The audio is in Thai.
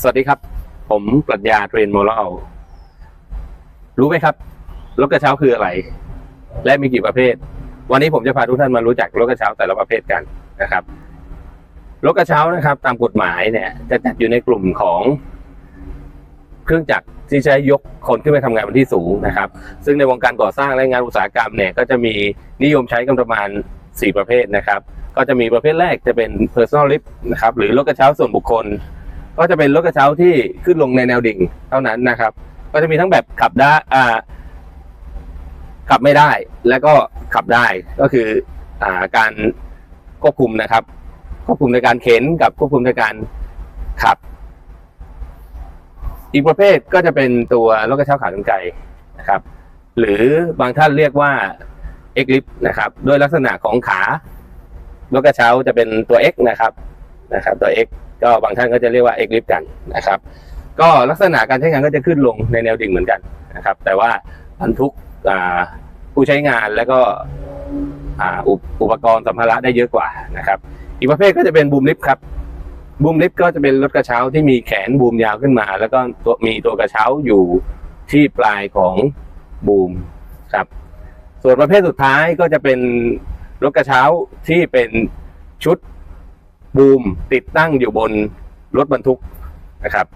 สวัสดีครับ ผมปรัชญาเทรนโมรัลรู้ไหมครับรถกระเช้าคืออะไร และมีกี่ประเภท วันนี้ผมจะพาทุกท่านมารู้จักรถกระเช้าแต่ละประเภทกันนะครับรถกระเช้านะครับ ตามกฎหมายเนี่ย จะจัดอยู่ในกลุ่มของ เครื่องจักรที่ใช้ยกคนขึ้นไปทำงานบนที่สูงนะครับ ซึ่งในวงการก่อสร้างและงานอุตสาหกรรมเนี่ยก็จะมีนิยมใช้กันประมาณ 4 ประเภทนะครับ ก็จะมีประเภทแรกจะเป็น personal lift นะครับหรือรถกระเช้าส่วนบุคคล ก็จะเป็นรถกระเช้าที่ขึ้นลงในแนวดิ่งเท่านั้นนะครับ ก็จะมีทั้งแบบขับได้อ่าขับไม่ได้แล้วก็ขับได้ก็คืออ่าการควบคุมนะครับ ควบคุมในการเข็นกับควบคุมในการขับ อีกประเภทก็จะเป็นตัวรถกระเช้าขากรรไกรนะครับ หรือบางท่านเรียกว่า X lift นะครับด้วยลักษณะของขารถกระเช้าจะเป็นตัว X นะครับนะครับตัว X ก็บางท่านก็จะเรียกว่า X lift กันนะครับ ก็ลักษณะการใช้งานก็จะขึ้นลงในแนวดิ่งเหมือนกันนะครับ แต่ว่าบรรทุกผู้ใช้งานแล้วก็อุปกรณ์สัมภาระได้เยอะกว่านะครับ อีกประเภทก็จะเป็นบูมลิฟต์ครับบูมลิฟต์ก็จะเป็นรถกระเช้าที่มีแขนบูมยาวขึ้นมา แล้วก็ตัวมีตัวกระเช้าอยู่ที่ปลายของบูมครับส่วนประเภทสุดท้ายก็จะเป็นรถกระเช้าที่เป็นชุด บูมติดตั้งอยู่บนรถบรรทุกนะครับ